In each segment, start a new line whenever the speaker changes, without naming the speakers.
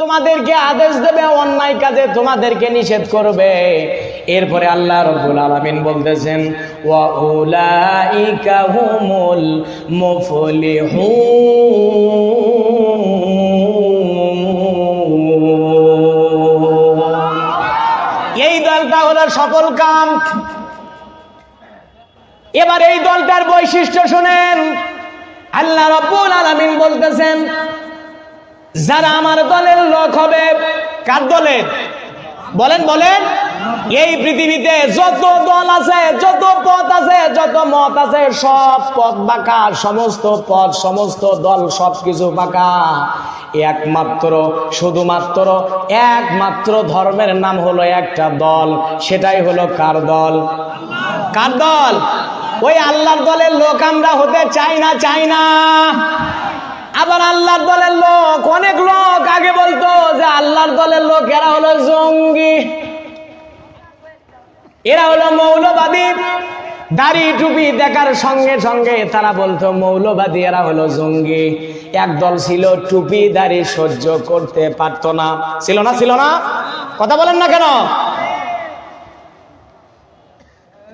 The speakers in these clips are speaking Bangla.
তোমাদেরকে আদেশ দেবে, অন্যায় কাজে তোমাদেরকে নিষেধ করবে। এরপরে আল্লাহ রব্বুল আলামিন বলতেছেন এই দলটা হলো সফল কাম। এবার এই দলটার বৈশিষ্ট্য শুনেন। আল্লাহ রব্বুল আলামিন বলতেছেন যারা আমার দলের লোক হবে, কার দলের বলেন বলেন। এই পৃথিবীতে যত দল আছে, যত পথ আছে, যত মত আছে, সব পথ বাঁকা, সমস্ত পথ, সমস্ত দল সব কিছু বাঁকা। একমাত্র, শুধুমাত্র, একমাত্র ধর্মের নাম হলো একটা দল, সেটাই হলো কার দল? কার দল? ওই আল্লাহর দলের লোক আমরা হতে চাই না চাই না। আবার আল্লাহর দলের লোক, অনেক লোক আগে বলতো যে আল্লাহর দলের লোক, এরা হলো জঙ্গি। এরা হলো মৌলবাদী। দাড়ি টুপি দেখার সঙ্গে সঙ্গে তারা বলতো, মৌলবাদী, এরা হলো জঙ্গি। একদল ছিল টুপি, দাড়ি সহ্য করতে পারতো না। ছিল না ছিল না? কথা বলেন না কেন?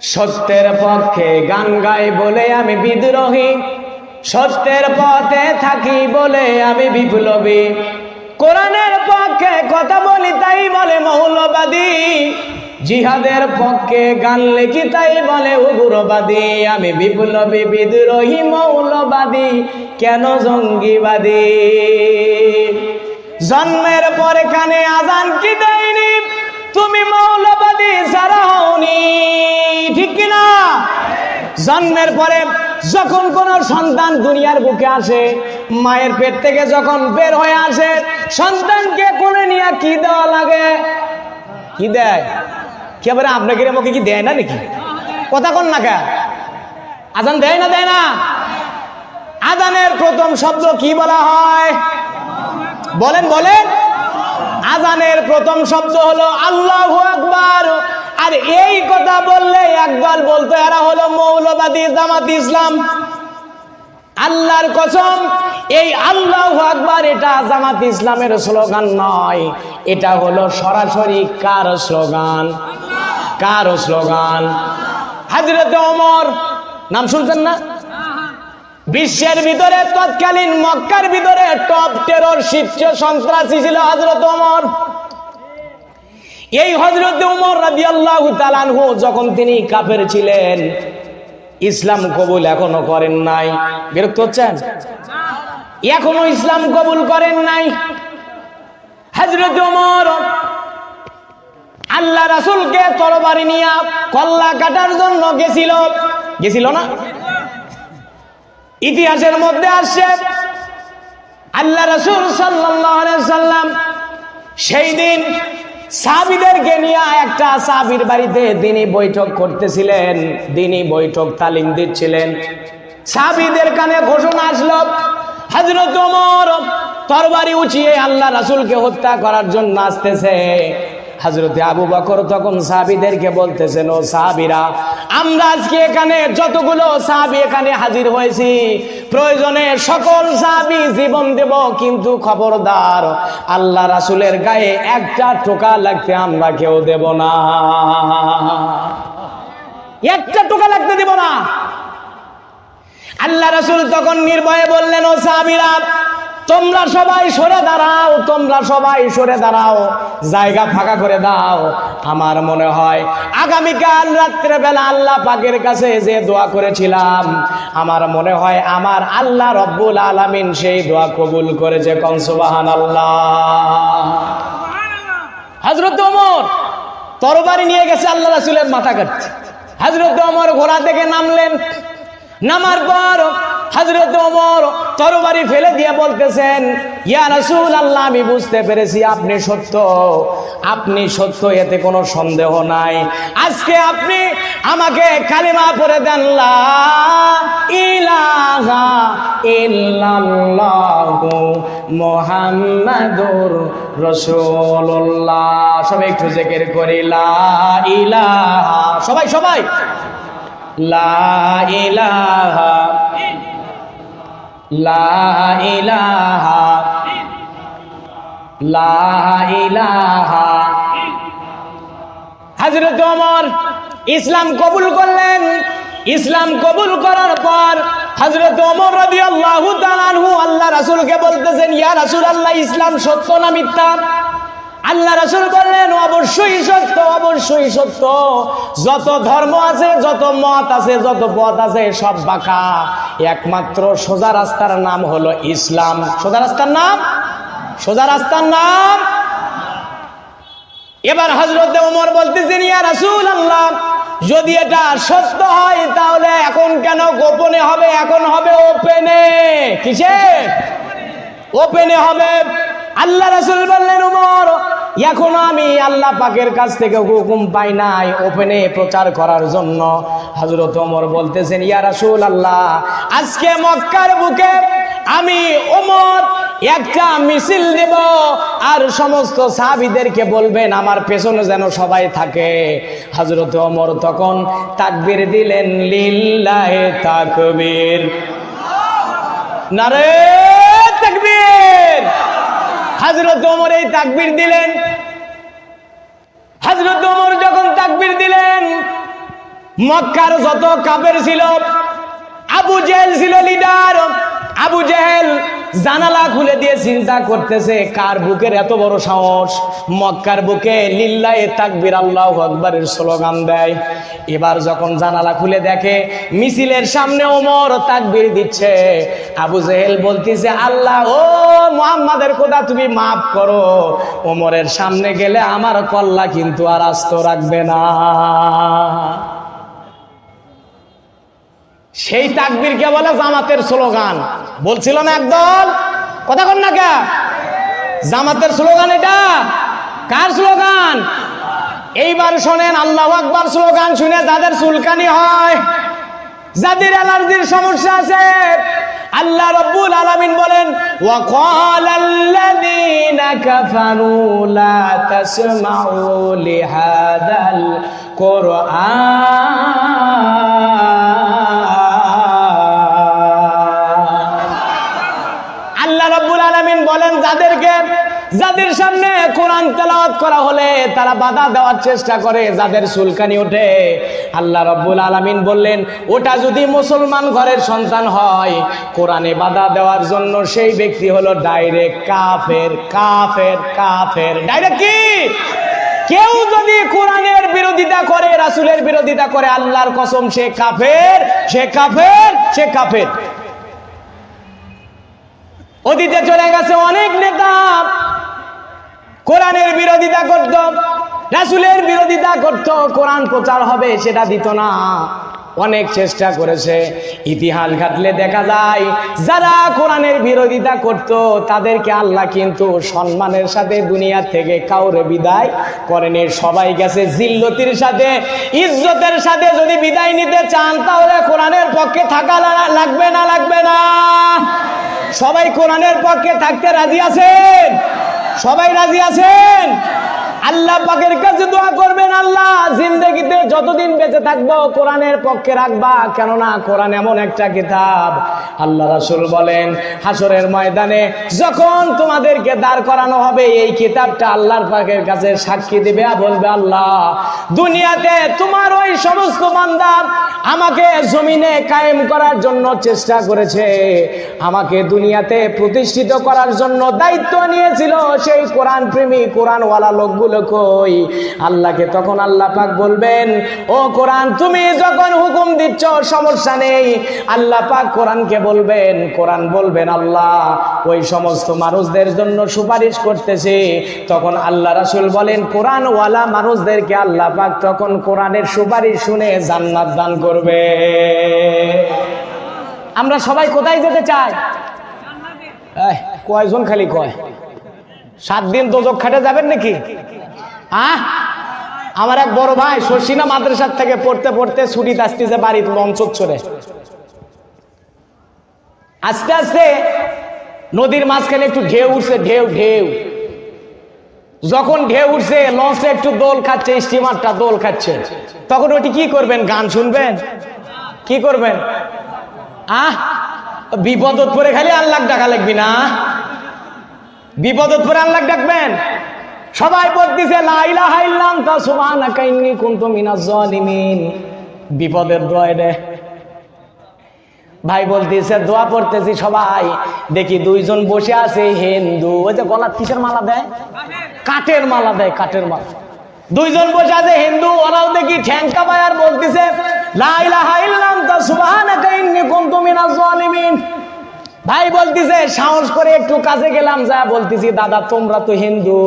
সত্যের পক্ষে গান গাই বলে আমি বিদ্রোহী। সত্যের পথে থাকি বলে আমি বিপ্লবী। কোরআনের পক্ষে কথা বলি, তাই বলে মৌলবাদী। জিহাদের পক্ষে গান লিখি, তাই বলে উগ্রবাদী। আমি বিপ্লবী, বিদ্রোহী, মৌলবাদী, কেন জঙ্গিবাদী? জন্মের পরে কানে আজান কি দেয়নি? তুমি মৌলবাদী সারা হওনি ঠিক কিনা? জন্মের পরে যখন কোন সন্তান দুনিয়ার বুকে আসে, মায়ের পেট থেকে যখন বের হয়ে আসে, সন্তানকে কোলে নিয়ে কি দেওয়া লাগে? কি দেয়? কি আবার আপনাকে আমাকে কি দেয় না নাকি? কথা কোন না কে আজান দেয় না দেয় না? আজানের প্রথম শব্দ কি বলা হয়? বলেন বলেন। আজানের প্রথম শব্দ হলো আল্লাহ আকবার। আর এই কথা বললে একদল বলতো, এরা হলো মৌলবাদী জামাত ইসলাম। আল্লাহর কসম, এই আল্লাহ আকবার এটা জামাত ইসলামের স্লোগান নয়, এটা হলো সরাসরি কার স্লোগান? কার স্লোগান? হাজরতে অমর নাম শুনছেন না? বিশ্বের ভিতরে তৎকালীন মক্কার ভিতরে টপ টেরর শীর্ষ সন্ত্রাসী ছিল হজরত ওমর। এই হজরত উমর রাজি আল্লাহ তালানহু যখন তিনি কাফের ছিলেন, ইসলাম কবুল এখনও করেন নাই। বিরক্ত হচ্ছেন? এখনও ইসলাম কবুল করেন নাই। হজরত উমর আল্লাহ রাসুলকে তরবারি নিয়ে কল্লা কাটার জন্য গেছিল। গেছিল না? ইতিহাসের মধ্যে আসছে, আল্লাহ রসুল সাল্লাম সেই দিন সাবিদেরকে নিয়ে একটা সাবির বাড়িতে তিনি বৈঠক করতেছিলেন তিনি বৈঠক তালিম দিচ্ছিলেন। সাবিদের কানে ঘোষণা আসলো হজরত তরবারি উঁচিয়ে আল্লাহ রাসুলকে হত্যা করার জন্য আসতেছে। হজরতে আবু বকর তখন সাহাবিদেরকে বলতেছেন, ও সাহাবিরা, আমরা আজকে এখানে যতগুলো সাহাবি এখানে হাজির হয়েছি, প্রয়োজনে সকল সাহাবি জীবন দেব, কিন্তু খবরদার, আল্লাহ রাসুলের গায়ে একটা টোকা লাগতে আমরা কেউ দেব না। একটা টোকা লাগতে দেব না। আল্লাহ রাসুল তখন নির্ভয়ে বললেন, ও সাহাবিরা তোমরা সবাই সরে দাঁড়াও, তোমরা সবাই সরে দাঁড়াও, জায়গা ফাঁকা করে দাও। আমার মনে হয় আগামীকাল রাত্রেবেলা আল্লাহ পাকের কাছে যে দোয়া করেছিলাম, আমার মনে হয় আমার আল্লাহ রব্বুল আলামিন সেই দোয়া কবুল করেছে কনসুবাহান আল্লাহ হজরত ওমর তরবারি নিয়ে গেছে আল্লাহ রাসুলের মাথা কাটছে হজরত ওমর ঘোড়া থেকে নামলেন। নামার পর হজরত ওমর তরবারি ফেলে দিয়ে বলতেছেন, ইয়া রাসূল আল্লাহ আমি বুঝতে পেরেছি আপনি সত্য। আপনি সত্য, এতে কোনো সন্দেহ নাই। আজকে আপনি আমাকে কালিমা পড়ে দেন, লা ইলাহা সবাই একটু জিকির করি, লা ইলাহা সবাই সবাই। লা ইলাহা লা ওমর ইসলাম কবুল করলেন। ইসলাম কবুল করার পর হজরত রাদিয়াল্লাহু তাআলা আনহু আল্লাহ রাসূলকে বলতেছেন, ইয়া রাসূলুল্লাহ, ইসলাম সত্য না মিথ্যা? আল্লাহ রাসূল বললেন অবশ্যই সত্য অবশ্যই সত্য। যত ধর্ম আছে, যত মত আছে, যত পথ আছে, সব বাঁকা। একমাত্র সোজা রাস্তার নাম হলো ইসলাম। সোজা রাস্তার নাম? সোজা রাস্তার নাম? এবার হজরত ওমর বলতেছেন, ইয়া রাসূল আল্লাহ যদি এটা সত্য হয়, তাহলে এখন কেন গোপনে হবে? এখন হবে ওপেনে। কিসে ওপেনে হবে। আল্লাহ রাসূল বললেন ওমর এখনও আমি আল্লাহ পাকের কাছ থেকে হুকুম পাই নাই ওপেনে প্রচার করার জন্য। হযরত ওমর বলতেছেন, ইয়া রাসূল আল্লাহ আজকে মক্কার বুকে আমি ওমর একটা মিছিল দেব আর সমস্ত সাহাবীদেরকে বলবেন, আমার পেছনে যেন সবাই থাকে। হযরত ওমর তখন তাকবীর দিলেন, লিল্লাহে তাকবীর। নারে হযরত ওমর এই তাকবির দিলেন। হাজরত ওমর যখন তাকবির দিলেন, মক্কার যত কাফের ছিল, আবু জেহেল ছিল লিডার আবু জেহেল জানালা খুলে দিয়ে চিন্তা করতেছে, কার বুকের এত বড় সাহস? মক্কার বুকে লিল্লায়ে তাকবীর আল্লাহু আকবারের স্লোগান দেয়। এবার যখন জানালা খুলে দেখে, মিছিলের সামনে ওমর তাকবীর দিচ্ছে। আবু জেহেল বলতেছে, আল্লাহ, ও মুহাম্মাদের খোদা, তুমি মাফ করো। ওমরের সামনে গেলে আমার কল্লা কিন্তু আর আস্ত রাখবে না। সেই তাকবীরকে বলে জামাতের স্লোগান বলছিল না একদল কথা কন না কে জামাতের স্লোগান এটা কার স্লোগান এইবার শোনেন আল্লাহ আকবার স্লোগান শুনে যাদের চুলকানি হয় যাদের অ্যালার্জির সমস্যা আছে আল্লাহ রব্বুল আলামিন বলেন وقال الذين كفروا لا تسمعوا لهذا القرآن যাদের সামনে কোরআন তেলাওয়াত করা হলে তারা বাধা দেওয়ার চেষ্টা করে, যাদের সুলকানি ওঠে। আল্লাহ রাব্বুল আলামিন বললেন, ওটা যদি মুসলমান ঘরের সন্তান হয়, কোরআনে বাধা দেওয়ার জন্য সেই ব্যক্তি হলো ডাইরেক্ট কাফের কাফের কাফের। ডাইরেক্ট কি? কেউ যদি কোরআনের বিরোধিতা করে, রাসূলের বিরোধিতা করে, আল্লাহর কসম, সে কাফের সে কাফের সে কাফের। অতীতে চলে গেছে অনেক নেতা। কোরআনের বিরোধিতা করত, রাসুলের বিরোধিতা করত, কোরআন প্রচার হবে সেটা দিত না। অনেক চেষ্টা করেছে, ইতিহাস ঘাটলে দেখা যায়, যারা কোরআনের বিরোধিতা করত, তাদেরকে আল্লাহ কিন্তু সম্মানের সাথে দুনিয়া থেকে কাউরে বিদায় করেনি। সবাই গেছে জিল্লতির সাথে, ইজ্জতের সাথে যদি বিদায় নিতে চান, তাহলে কোরআনের পক্ষে থাকা লাগবে না লাগবে না। সবাই কোরআনের পক্ষে থাকতে রাজি আছেন? সবাই রাজি আছেন? আল্লাহ পাকের কাছে দোয়া করবেন, আল্লাহ জিন্দগিতে যতদিন বেঁচে থাকব কোরআনের পক্ষে রাখবা। কেননা কোরআন এমন একটা কিতাব। আল্লাহ রাসূল বলেন হাসরের ময়দানে যখন তোমাদেরকে দাঁড় করানো হবে, এই কিতাবটা আল্লাহর পাকের কাছে সাক্ষী দিবে বলবে, আল্লাহ, দুনিয়াতে তোমার ওই সমস্ত বান্দা আমাকে জমিনে কায়েম করার জন্য চেষ্টা করেছে। আমাকে দুনিয়াতে প্রতিষ্ঠিত করার জন্য দায়িত্ব নিয়েছিল সেই কোরআন প্রেমী কোরআনওয়ালা লোকগুলো। কই? আল্লাহকে তখন আল্লাহ পাক বলবেন, ও কোরআন, তুমি যখন হুকুম দিচ্ছ, সমস্যা নেই। আল্লাহ পাক কোরআনকে বলবেন, কোরআন বলবেন, আল্লাহ, ওই সমস্ত মানুষদের জন্য সুপারিশ করতেছে। তখন আল্লাহ রাসূল বলেন, কোরআনওয়ালা মানুষদেরকে আল্লাহ পাক তখন কোরআনের সুপারিশ শুনে জান্নাত দান করবে। আমরা সবাই কোথায় যেতে চাই? কয়জন খালি কয়? সাত দিন দোজক খাটে যাবেন নাকি? আহ? আমার এক বড় ভাই শর্ষিনা মাদ্রাসার থেকে পড়তে পড়তে ছুটিতে আসতেছে বাড়িতে লঞ্চ চড়ে আস্তে আস্তে নদীর মাঝখানে একটু ঢেউ উঠছে, ঢেউ ঢেউ। যখন ঢেউ উঠছে লঞ্চে একটু দোল খাচ্ছে, স্টিমারটা দোল খাচ্ছে। তখন ওটি কি করবেন? গান শুনবেন? কি করবেন? আহ? বিপদত পরে খালি আল্লাহ ডাকা লাগবি না। বিপদত পরে আল্লাহ ডাকবেন? সবাই বলতেছে লাইলা হাইলাম তা সুবহানাকা ইন্নী কুনতু মিনাজ জালিমিন বিপদের দোয়া রে। ভাই বলতেছে, দোয়া পড়তেছি সবাই। দেখি দুইজন বসে আছে, হিন্দু। ওই যে গলার কিসের মালা দেয়? কাঠের মালা দেয়, কাঠের মালা। দুইজন বসে আছে, হিন্দু। ওরাও দেখি ঠ্যাঙ্কা পায় আর বলতেছে লাইলা হাইলাম তা সুবহানাকা ইন্নী কুনতু মিনাজ জালিমিন ভাই বলতিছে, সাহস করে একটু কাছে গেলাম, যা বলতেছি, দাদা, তোমরা তো হিন্দু,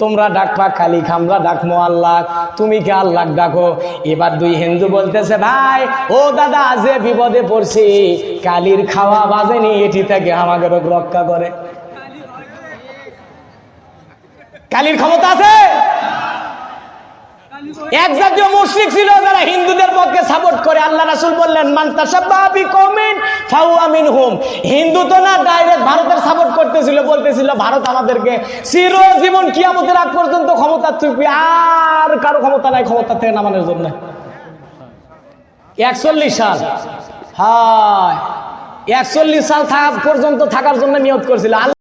তোমরা ডাকবা খালি খামরা ডাকমো আল্লাহ তুমি কি আল্লাহ ডাকো? এবার দুই হিন্দু বলতেছে, ভাই, ও দাদা, যে বিপদে পড়ছি, কালির খাওয়া বাজেনি, এটি থেকে আমাকে রক্ষা করে। কালির ক্ষমতা আছে? এক জাতীয় মুশরিক ছিল যারা হিন্দুদের পক্ষে সাপোর্ট করে। আল্লাহ রাসূল বললেন, মান তাশাব্বাহা বিকওমিন ফাহুয়া মিনহুম হিন্দু তো না ডাইরেক্ট ভারতের সাপোর্ট করতেছিল, বলতেছিল, ভারত আমাদেরকে চিরজীবন কিয়ামতের আগ পর্যন্ত ক্ষমতা চুপি, আর কারও ক্ষমতা নাই, ক্ষমতা থেকে নামানোর জন্য। একচল্লিশ সাল। হায়, একচল্লিশ সাল থাকা পর্যন্ত থাকার জন্য নিয়োগ করছিল।